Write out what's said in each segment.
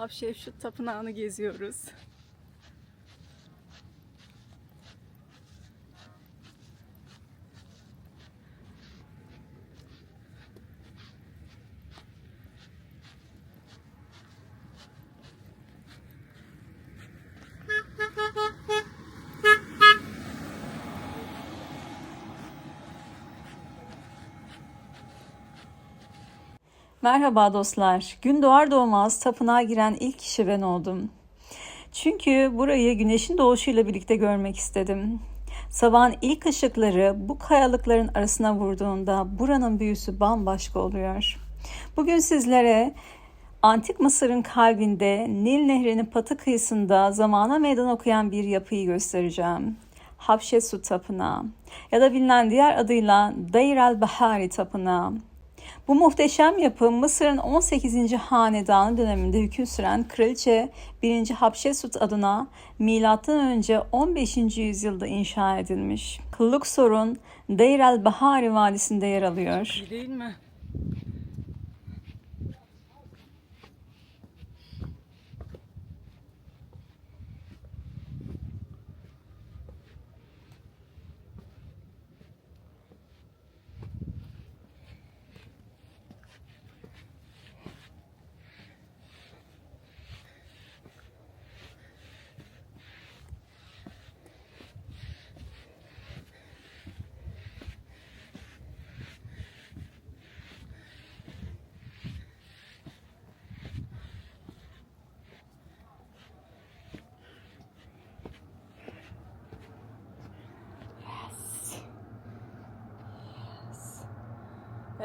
Havşefşut Tapınağı'nı geziyoruz. Merhaba dostlar. Gün doğar doğmaz tapınağa giren ilk kişi ben oldum. Çünkü burayı güneşin doğuşuyla birlikte görmek istedim. Sabahın ilk ışıkları bu kayalıkların arasına vurduğunda buranın büyüsü bambaşka oluyor. Bugün sizlere Antik Mısır'ın kalbinde Nil Nehri'nin batı kıyısında zamana meydan okuyan bir yapıyı göstereceğim. Habşesu Tapınağı ya da bilinen diğer adıyla Deir el Bahari Tapınağı. Bu muhteşem yapı Mısır'ın 18. hanedanı döneminde hüküm süren Kraliçe 1. Hatshepsut adına M.Ö. 15. yüzyılda inşa edilmiş. Luxor'un Deir el Bahari Vadisi'nde yer alıyor. Değil mi?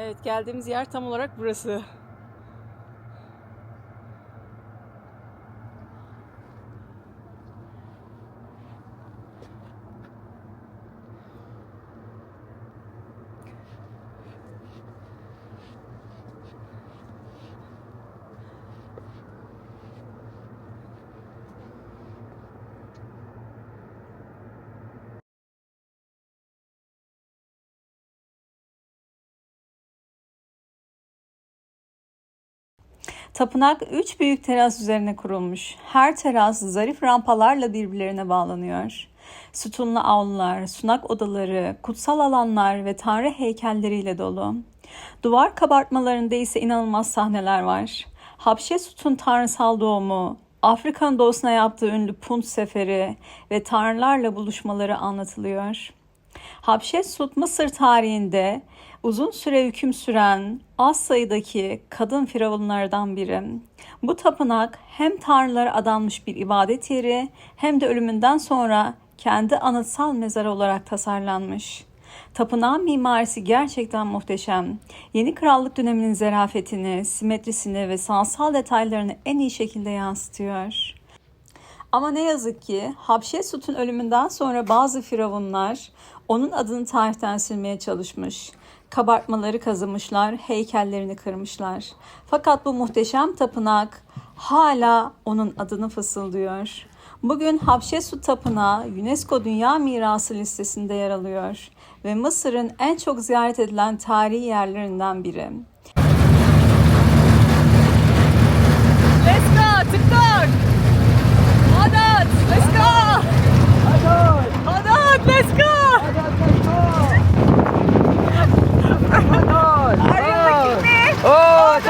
Evet geldiğimiz yer tam olarak burası. Tapınak üç büyük teras üzerine kurulmuş. Her teras zarif rampalarla birbirlerine bağlanıyor. Sütunlu avlular, sunak odaları, kutsal alanlar ve tanrı heykelleriyle dolu. Duvar kabartmalarında ise inanılmaz sahneler var. Habşesut'un tanrısal doğumu, Afrika'nın doğusuna yaptığı ünlü Punt seferi ve tanrılarla buluşmaları anlatılıyor. Habşesut Mısır tarihinde uzun süre hüküm süren az sayıdaki kadın firavunlardan biri. Bu tapınak hem tanrılara adanmış bir ibadet yeri hem de ölümünden sonra kendi anıtsal mezarı olarak tasarlanmış. Tapınağın mimarisi gerçekten muhteşem. Yeni krallık döneminin zarafetini, simetrisini ve sanatsal detaylarını en iyi şekilde yansıtıyor. Ama ne yazık ki Habşesut'un ölümünden sonra bazı firavunlar onun adını tarihten silmeye çalışmış. Kabartmaları kazımışlar, heykellerini kırmışlar. Fakat bu muhteşem tapınak hala onun adını fısıldıyor. Bugün Habşesut Tapınağı UNESCO Dünya Mirası listesinde yer alıyor ve Mısır'ın en çok ziyaret edilen tarihi yerlerinden biri. Let's go, TikTok! Hadat, let's go! Hadat, let's go! Oo,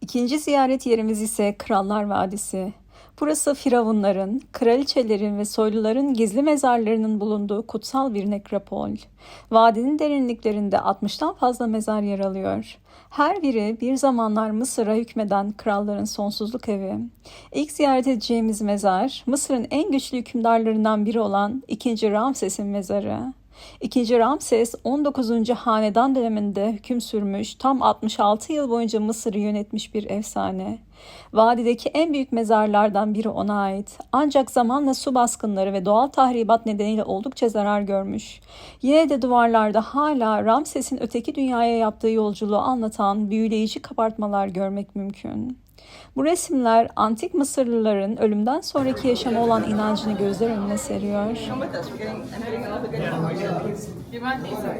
İkinci ziyaret yerimiz ise Krallar Vadisi. Burası firavunların, kraliçelerin ve soyluların gizli mezarlarının bulunduğu kutsal bir nekropol. Vadinin derinliklerinde 60'tan fazla mezar yer alıyor. Her biri bir zamanlar Mısır'a hükmeden kralların sonsuzluk evi. İlk ziyaret edeceğimiz mezar, Mısır'ın en güçlü hükümdarlarından biri olan 2. Ramses'in mezarı. İkinci Ramses 19. hanedan döneminde hüküm sürmüş, tam 66 yıl boyunca Mısır'ı yönetmiş bir efsane. Vadideki en büyük mezarlardan biri ona ait. Ancak zamanla su baskınları ve doğal tahribat nedeniyle oldukça zarar görmüş. Yine de duvarlarda hala Ramses'in öteki dünyaya yaptığı yolculuğu anlatan büyüleyici kabartmalar görmek mümkün. Bu resimler antik Mısırlıların ölümden sonraki yaşama olan inancını gözler önüne seriyor. You might need some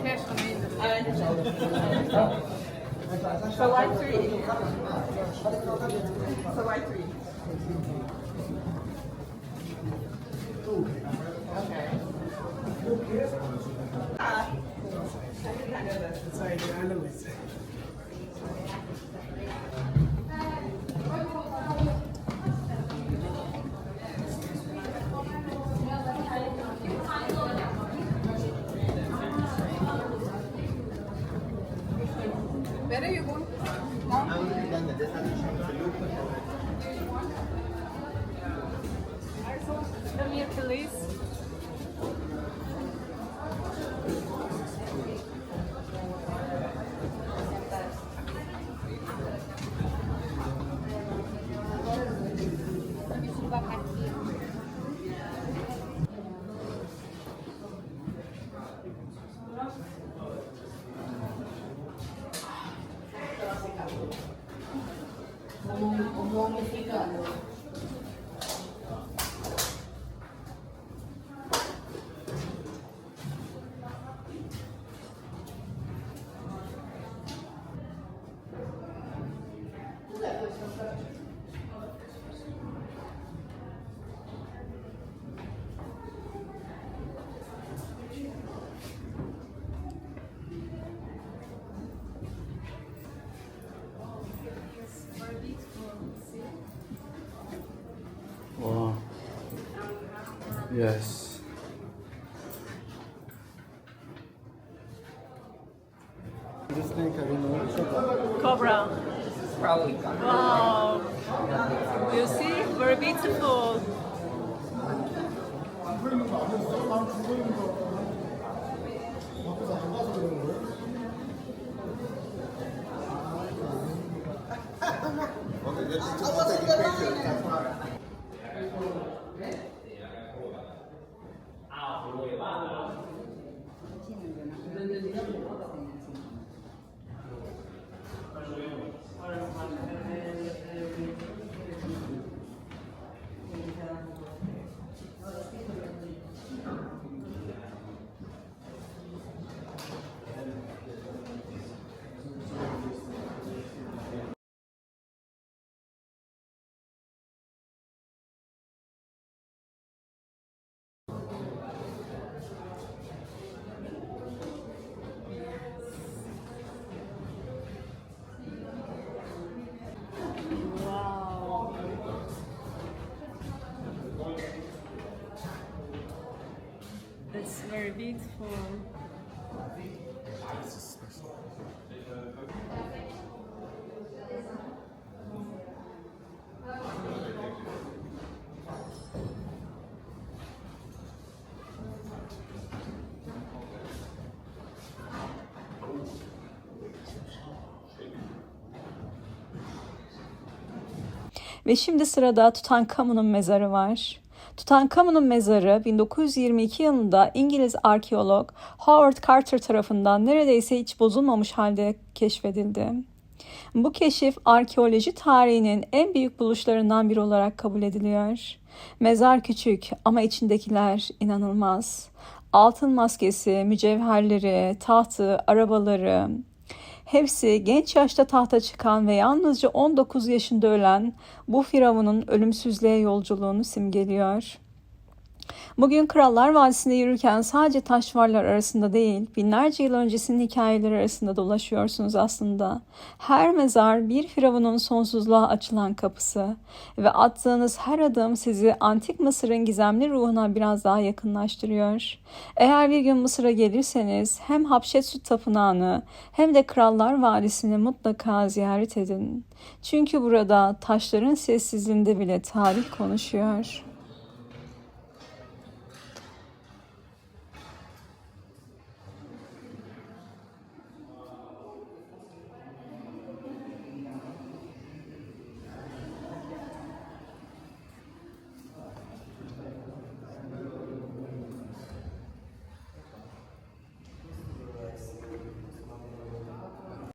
come ficando. Tu dai questo faccio? Yes. I don't know. Cobra. Probably Wow. You see, very beautiful. Very beautiful. Ve şimdi sırada Tutankamon'un mezarı var. Tutankamon'un mezarı 1922 yılında İngiliz arkeolog Howard Carter tarafından neredeyse hiç bozulmamış halde keşfedildi. Bu keşif arkeoloji tarihinin en büyük buluşlarından biri olarak kabul ediliyor. Mezar küçük ama içindekiler inanılmaz. Altın maskesi, mücevherleri, tahtı, arabaları, Hepsi genç yaşta tahta çıkan ve yalnızca 19 yaşında ölen bu firavunun ölümsüzlüğe yolculuğunu simgeliyor. Bugün Krallar Vadisi'nde yürürken sadece taş varlar arasında değil, binlerce yıl öncesinin hikayeleri arasında dolaşıyorsunuz aslında. Her mezar bir firavunun sonsuzluğa açılan kapısı ve attığınız her adım sizi antik Mısır'ın gizemli ruhuna biraz daha yakınlaştırıyor. Eğer bir gün Mısır'a gelirseniz hem Hatshepsut Tapınağı'nı hem de Krallar Vadisi'ni mutlaka ziyaret edin. Çünkü burada taşların sessizliğinde bile tarih konuşuyor.